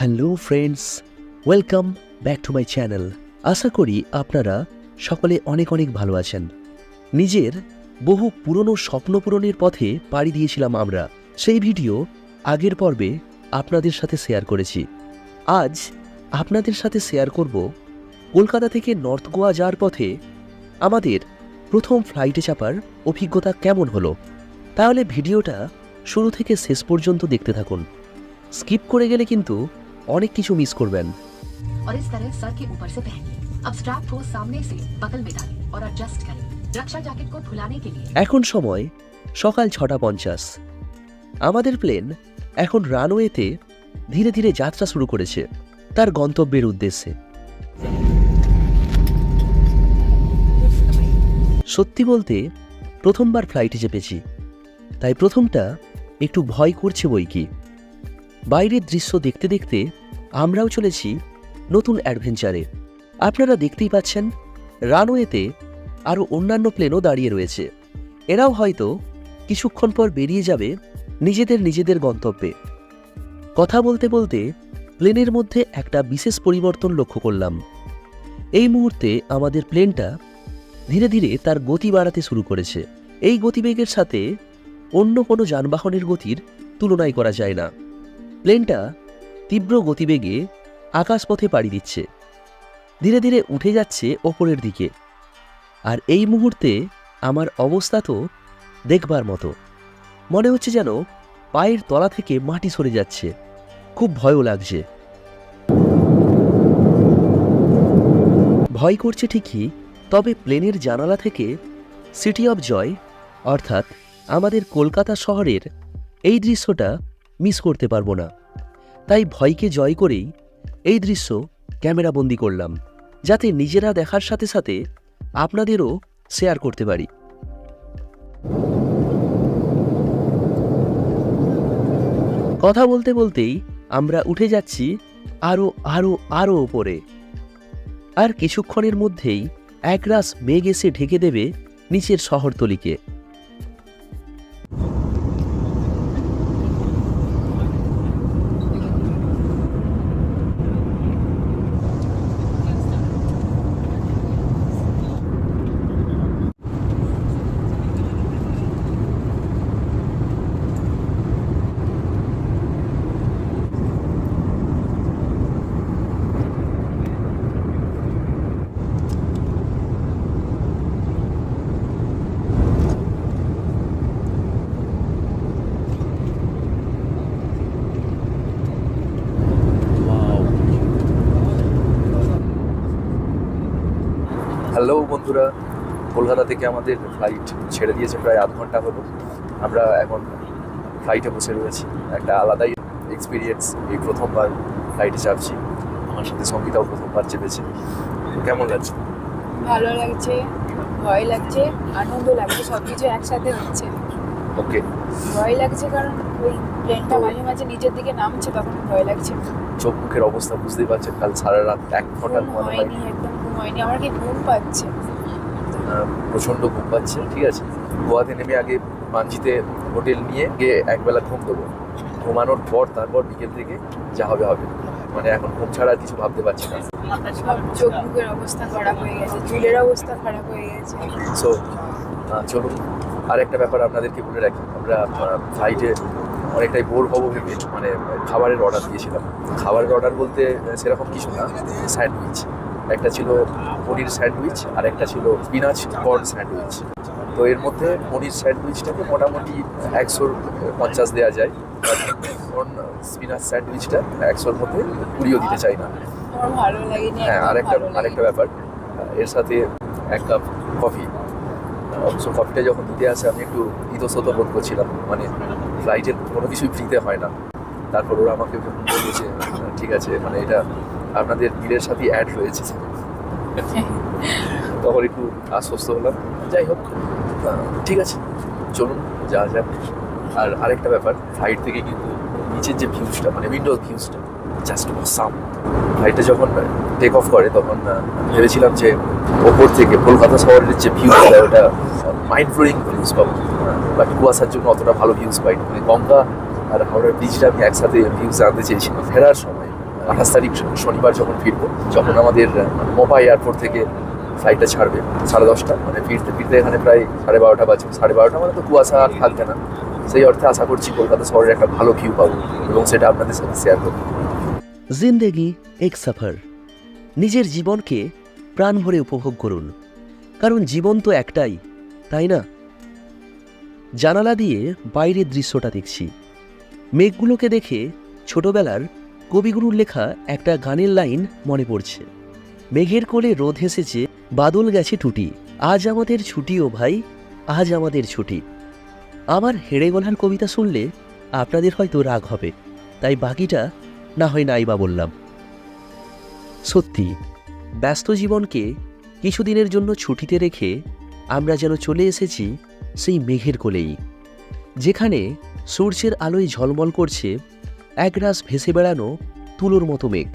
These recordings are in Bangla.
Hello friends welcome back to my channel আশা করি আপনারা সকলে অনেক অনেক ভালো আছেন। নিজের বহু পুরনো স্বপ্ন পূরণের পথে পাড়ি দিয়েছিলাম আমরা। সেই ভিডিও আগের পর্বে আপনাদের সাথে শেয়ার করেছি। আজ আপনাদের সাথে শেয়ার করব কলকাতা থেকে নর্থ গোয়া যাওয়ার পথে আমাদের প্রথম ফ্লাইটে চাপার অভিজ্ঞতা কেমন হলো? তাহলে ভিডিওটা শুরু থেকে শেষ পর্যন্ত দেখতে থাকুন। স্কিপ করে গেলে কিন্তু অনেক কিছু মিস করবেন और इस तरह सर के ऊपर से पहनिए अब स्ट्रैप को सामने से बगल में डालें और एडजस्ट करें रक्षा जैकेट को फुलाने के लिए এখন সময় সকাল ছটা পঞ্চাশ আমাদের প্লেন এখন রানওয়েতে ধীরে ধীরে যাত্রা শুরু করেছে তার গন্তব্যের উদ্দেশ্যে সত্যি বলতে প্রথমবার ফ্লাইটে চেপেছি তাই প্রথমটা একটু ভয় করছে বই কি বাইরের দৃশ্য দেখতে দেখতে আমরাও চলেছি নতুন অ্যাডভেঞ্চারে। আপনারা দেখতেই পাচ্ছেন, রানওয়েতে আরও অন্যান্য প্লেনও দাঁড়িয়ে রয়েছে। এরাও হয়তো কিছুক্ষণ পর বেরিয়ে যাবে নিজেদের নিজেদের গন্তব্যে। কথা বলতে বলতে প্লেনের মধ্যে একটা বিশেষ পরিবর্তন লক্ষ্য করলাম। এই মুহূর্তে আমাদের প্লেনটা ধীরে ধীরে তার গতি বাড়াতে শুরু করেছে। এই গতিবেগের সাথে অন্য কোনো যানবাহনের গতির তুলনাই করা যায় না। প্লেনটা তীব্র গতিবেগে আকাশপথে পাড়ি দিচ্ছে। ধীরে ধীরে উঠে যাচ্ছে ওপরের দিকে। আর এই মুহূর্তে আমার অবস্থা তো দেখবার মতো। মনে হচ্ছে যেন পায়ের তলা থেকে মাটি সরে যাচ্ছে। খুব ভয়ও লাগছে। ভয় করছে ঠিকই, তবে প্লেনের জানালা থেকে সিটি অফ জয়, অর্থাৎ আমাদের কলকাতা শহরের এই দৃশ্যটা মিস করতে পারব না। তাই ভয়কে জয় করেই এই দৃশ্য ক্যামেরাবন্দি করলাম, যাতে নিজেরা দেখার সাথে সাথে আপনাদেরও শেয়ার করতে পারি। কথা বলতে বলতেই আমরা উঠে যাচ্ছি আরও আরও আরও ওপরে। আর কিছুক্ষণের মধ্যেই একরাশ মেঘ এসে ঢেকে দেবে নিচের শহরতলিকে। হ্যালো বন্ধুরা কলকাতা থেকে আমাদের ফ্লাইট ছেড়ে দিয়েছে প্রায় আধ ঘণ্টা হলো। আমরা এখন ফ্লাইটে বসে রয়েছি। একটা আলাদাই এক্সপিরিয়েন্স এই প্রথমবার ফ্লাইটে চাপছি আমার সাথে সঙ্গীতাও প্রথমবার চেপেছে। কেমন লাগছে? ভালো লাগছে ভয় লাগছে আনন্দ লাগছে সব কিছু একসাথে হচ্ছে। ওকে ভয় লাগছে কারণ ওই প্লেনটা মাঝে মাঝে নিচের দিকে নামছে তখন ভয় লাগছে। চোখ মুখের অবস্থা বুঝতেই পারছেন কাল সারা রাত এক ঘণ্টা ঘুমানো হয়নি। একদম। হয়নি আমার কি ঘুম পাচ্ছে। প্রচণ্ড ঘুম পাচ্ছে ঠিক আছে? গোয়াতে নেমে আগে মানজিতে হোটেল নিয়ে গিয়ে একবেলা ঘুম দেবো। ঘুমানোর পর তারপর বিকেল থেকে যা হবে হবে। মানে এখন ঘুম ছাড়া কিছু ভাবতে পারছি না। সব চোখ মুখের অবস্থা খারাপ হয়ে গেছে চুলের অবস্থা খারাপ হয়ে গেছে। সো চলুন আর একটা ব্যাপার আপনাদেরকে বলে রাখি। আমরা ফ্লাইটে অনেকটাই বোর হব ভেবে মানে খাবারের অর্ডার দিয়েছিলাম। খাবারের অর্ডার বলতে সেরকম কিছু না স্যান্ডউইচ একটা ছিল পনির স্যান্ডউইচ, আর একটা ছিল স্পিনাচ কর্ন স্যান্ডউইচ। তো এর মধ্যে পনির স্যান্ডউইচটাকে মোটামুটি একশোর পঞ্চাশ দেওয়া যায় কর্ন স্পিনাচ স্যান্ডউইচটা একশোর মধ্যে কুড়িও দিতে চাই না। হ্যাঁ আরেকটা আরেকটা ব্যাপার, এর সাথে এক কাপ কফি। অবশ্য কফিটা যখন দিতে আসে, আমি একটু ইতস্তত বোধ করছিলাম মানে ফ্লাইটের কোনো কিছুই ফ্রিতে হয় না। তারপর ওরা আমাকে বলেছে ঠিক আছে মানে এটা আপনাদের বিলের সাথে অ্যাড রয়েছে। তখন একটু আশ্বস্ত হলাম। যাই হোক ঠিক আছে, চলুন যা যাক। আর আরেকটা ব্যাপার ফ্লাইট থেকে কিন্তু নিচের যে ভিউজটা মানে উইন্ডোজ ভিউজটা জাস্ট সাম ফ্লাইটটা যখন টেক অফ করে, তখন ভেবেছিলাম যে ওপর থেকে কলকাতা শহরের যে ভিউজটা ওটা মাইন্ড ব্লোয়িং ভিউজ পাবো। বাট কুয়াশার জন্য অতটা ভালো ভিউজ পাইনি। মানে গঙ্গা আর হাওড়ার ব্রিজটা আমি একসাথে ভিউজ আনতে চেয়েছিলাম। ফেরার সময় আঠাশ তারিখ শনিবার যখন ফিরবো যখন আমাদের আহ, মোপা এয়ারপোর্ট থেকে ফ্লাইটটা ছাড়বে সাড়ে দশটা মানে ফিরতে ফিরতে এখানে প্রায় সাড়ে বারোটা বাজবে সাড়ে বারোটা মানে তো কুয়াশা আর থাকবে না। সেই অর্থে আশা করছি কলকাতা শহরের একটা ভালো ভিউ পাবো এবং সেটা আপনাদের সাথে শেয়ার করব। জিন্দেগি এক সফর। নিজের জীবনকে প্রাণ ভরে উপভোগ করুন। কারণ জীবন তো একটাই তাই না? জানালা দিয়ে বাইরের দৃশ্যটা দেখছি। মেঘগুলোকে দেখে ছোটবেলার কবিগুরুর লেখা একটা গানের লাইন মনে পড়ছে। মেঘের কোলে রোদ হেসেছে, বাদল গেছে টুটি আজ আমাদের ছুটি ও ভাই, আজ আমাদের ছুটি। আমার হেড়ে গলার কবিতা শুনলে আপনাদের হয়তো রাগ হবে, তাই বাকিটা না হয় নাই বা বললাম। সত্যি, ব্যস্ত জীবনকে কিছুদিনের জন্য ছুটিতে রেখে আমরা যেন চলে এসেছি সেই মেঘের কোলেই। যেখানে সূর্যের আলোয় ঝলমল করছে একরাশ ভেসে বেড়ানো তুলোর মতো মেঘ।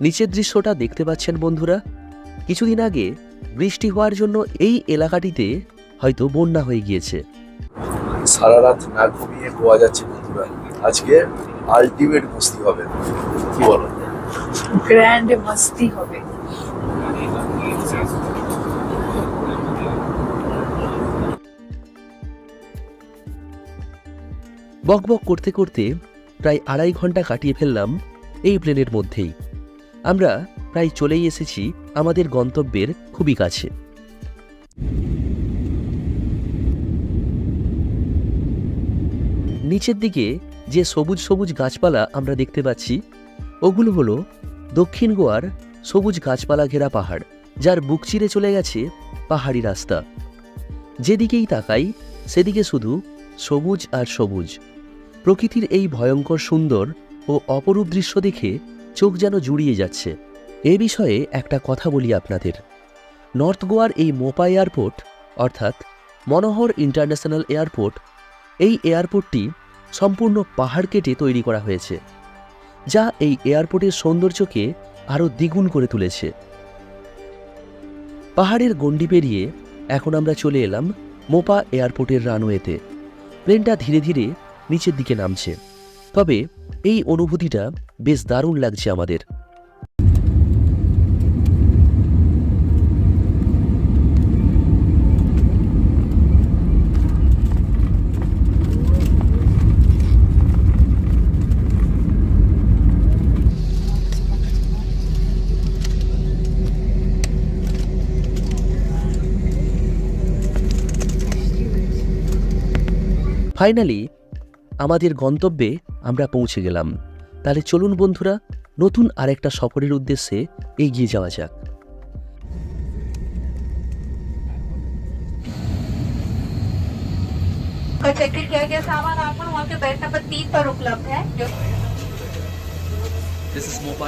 নিচের দৃশ্যটা দেখতে পাচ্ছেন বন্ধুরা। কিছুদিন আগে বৃষ্টি হওয়ার জন্য এই এলাকাটিতে হয়তো বন্যা হয়ে গিয়েছে। সারা রাত না ঘুমিয়ে গোয়া যাচ্ছে বন্ধুরা। আজকে আলটিমেট মস্তি হবে। কি বলো? গ্র্যান্ড মস্তি হবে। বকবক করতে করতে প্রায় আড়াই ঘণ্টা কাটিয়ে ফেললাম এই প্লেনের মধ্যেই। আমরা প্রায় চলেই এসেছি আমাদের গন্তব্যের খুবই কাছে। নিচের দিকে যে সবুজ সবুজ গাছপালা আমরা দেখতে পাচ্ছি, ওগুলো হলো দক্ষিণ গোয়ার সবুজ গাছপালা ঘেরা পাহাড়, যার বুক চিরে চলে গেছে পাহাড়ি রাস্তা। যেদিকেই তাকাই, সেদিকে শুধু সবুজ আর সবুজ। প্রকৃতির এই ভয়ঙ্কর সুন্দর ও অপরূপ দৃশ্য দেখে চোখ যেন জুড়িয়ে যাচ্ছে। এ বিষয়ে একটা কথা বলি আপনাদের। নর্থ গোয়ার এই মোপা এয়ারপোর্ট, অর্থাৎ মনোহর ইন্টারন্যাশনাল এয়ারপোর্ট, এই এয়ারপোর্টটি সম্পূর্ণ পাহাড় কেটে তৈরি করা হয়েছে, যা এই এয়ারপোর্টের সৌন্দর্যকে আরও দ্বিগুণ করে তুলেছে। পাহাড়ের গণ্ডি পেরিয়ে এখন আমরা চলে এলাম মোপা এয়ারপোর্টের রানওয়েতে। প্লেনটা ধীরে ধীরে নিচের দিকে নামছে। তবে এই অনুভূতিটা বেশ দারুণ লাগছে আমাদের। ফাইনালি আমাদের গন্তব্যে আমরা পৌঁছে গেলাম তাহলে চলুন বন্ধুরা নতুন আরেকটা সফরের উদ্দেশ্যে এগিয়ে যাওয়া যাক और चेक किया गया सामान आपको वहाँ के बेड नंबर तीन पर उपलब्ध है जो দিস ইজ মোপা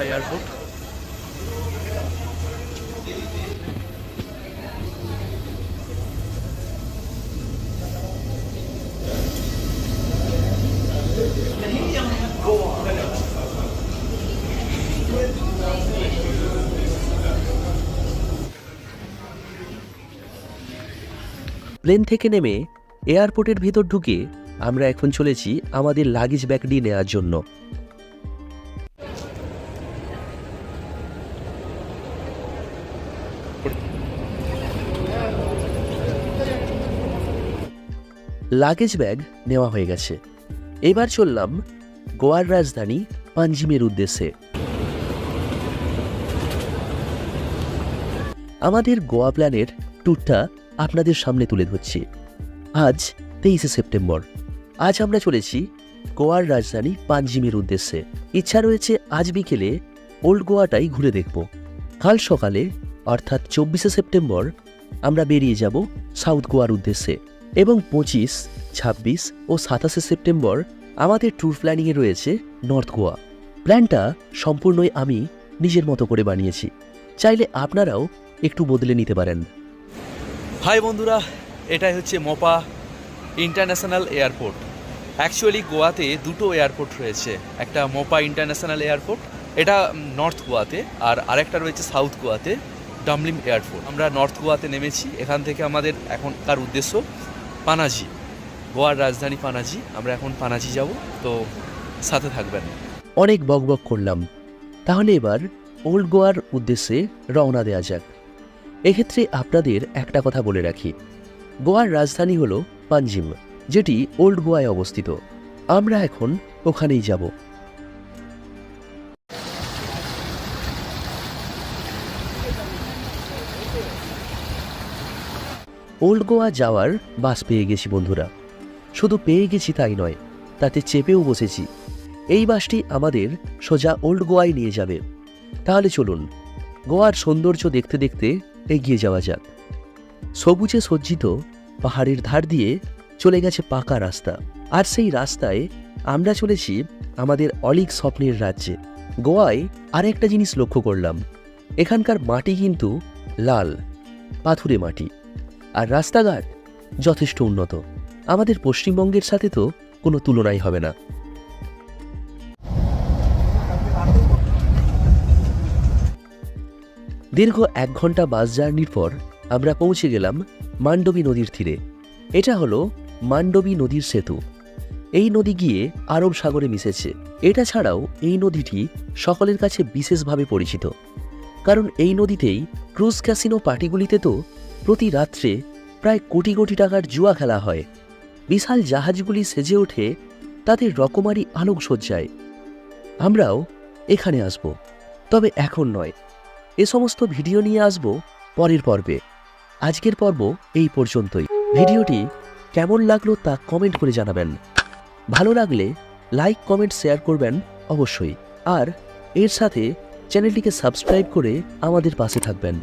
প্লেন থেকে নেমে এয়ারপোর্টের ভিতর ঢুকে আমরা এখন চলেছি আমাদের লাগেজ ব্যাগটি নেওয়ার জন্য। লাগেজ ব্যাগ নেওয়া হয়ে গেছে। এবার চললাম গোয়ার রাজধানী পাঞ্জিমের উদ্দেশ্যে। আমাদের গোয়া প্ল্যানের ট্যুরটা আপনাদের সামনে তুলে ধরছি। আজ তেইশে সেপ্টেম্বর। আজ আমরা চলেছি গোয়ার রাজধানী পাঞ্জিমের উদ্দেশ্যে। ইচ্ছা রয়েছে আজ বিকেলে ওল্ড গোয়াটাই ঘুরে দেখব। কাল সকালে, অর্থাৎ চব্বিশে সেপ্টেম্বর, আমরা বেরিয়ে যাব সাউথ গোয়ার উদ্দেশ্যে। এবং পঁচিশ, ছাব্বিশ ও সাতাশে সেপ্টেম্বর আমাদের ট্যুর প্ল্যানিংয়ে রয়েছে নর্থ গোয়া। প্ল্যানটা সম্পূর্ণই আমি নিজের মতো করে বানিয়েছি। চাইলে আপনারাও একটু বদলে নিতে পারেন। হাই বন্ধুরা, এটাই হচ্ছে মোপা ইন্টারন্যাশনাল এয়ারপোর্ট। অ্যাকচুয়ালি গোয়াতে দুটো এয়ারপোর্ট রয়েছে। একটা মোপা ইন্টারন্যাশনাল এয়ারপোর্ট, এটা নর্থ গোয়াতে, আর আরেকটা রয়েছে সাউথ গোয়াতে, ডামলিম এয়ারপোর্ট। আমরা নর্থ গোয়াতে নেমেছি, এখান থেকে আমাদের এখনকার উদ্দেশ্য পানাজি, গোয়ার রাজধানী পানাজি। আমরা এখন পানাজি যাব, তো সাথে থাকবেন। অনেক বকবক করলাম। তাহলে এবার ওল্ড গোয়ার উদ্দেশ্যে রওনা দেওয়া যাক। এক্ষেত্রে আপনাদের একটা কথা বলে রাখি। গোয়ার রাজধানী হলো পাঞ্জিম যেটি ওল্ড গোয়ায় অবস্থিত। আমরা এখন ওখানেই যাব। ওল্ড গোয়া যাওয়ার বাস পেয়ে গেছি বন্ধুরা। শুধু পেয়ে গেছি তাই নয়, তাতে চেপেও বসেছি। এই বাসটি আমাদের সোজা ওল্ড গোয়ায় নিয়ে যাবে। তাহলে চলুন, গোয়ার সৌন্দর্য দেখতে দেখতে এগিয়ে যাওয়া যাক। সবুজে সজ্জিত পাহাড়ের ধার দিয়ে চলে গেছে পাকা রাস্তা। আর সেই রাস্তায় আমরা চলেছি আমাদের অলিক স্বপ্নের রাজ্যে। গোয়ায় আরেকটা জিনিস লক্ষ্য করলাম। এখানকার মাটি কিন্তু লাল, পাথুরে মাটি। আর রাস্তাঘাট যথেষ্ট উন্নত। আমাদের পশ্চিমবঙ্গের সাথে তো কোনো তুলনাই হবে না। দীর্ঘ এক ঘণ্টা বাস জার্নির পর আমরা পৌঁছে গেলাম মান্ডবী নদীর তীরে। এটা হলো মান্ডবী নদীর সেতু। এই নদী গিয়ে আরব সাগরে মিশেছে। এটা ছাড়াও এই নদীটি সকলের কাছে বিশেষভাবে পরিচিত। কারণ এই নদীতেই ক্রুজ ক্যাসিনো পার্টিগুলিতে তো প্রতি রাত্রে প্রায় কোটি কোটি টাকার জুয়া খেলা হয়। বিশাল জাহাজগুলি সেজে ওঠে, তাদের রকমারি আলোকসজ্জায়। আমরাও এখানে আসব। তবে এখন নয়। এ সমস্ত ভিডিও নিয়ে আসব পরের পর্বে। আজকের পর্ব এই পর্যন্তই। ভিডিওটি কেমন লাগল তা কমেন্ট করে জানাবেন। ভালো লাগলে লাইক কমেন্ট শেয়ার করবেন অবশ্যই। আর এর সাথে চ্যানেলটিকে সাবস্ক্রাইব করে আমাদের পাশে থাকবেন।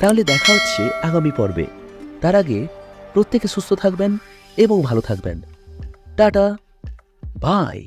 তাহলে দেখা হচ্ছে আগামী পর্বে। তার আগে প্রত্যেকে সুস্থ থাকবেন এবং ভালো থাকবেন। Tata, bye.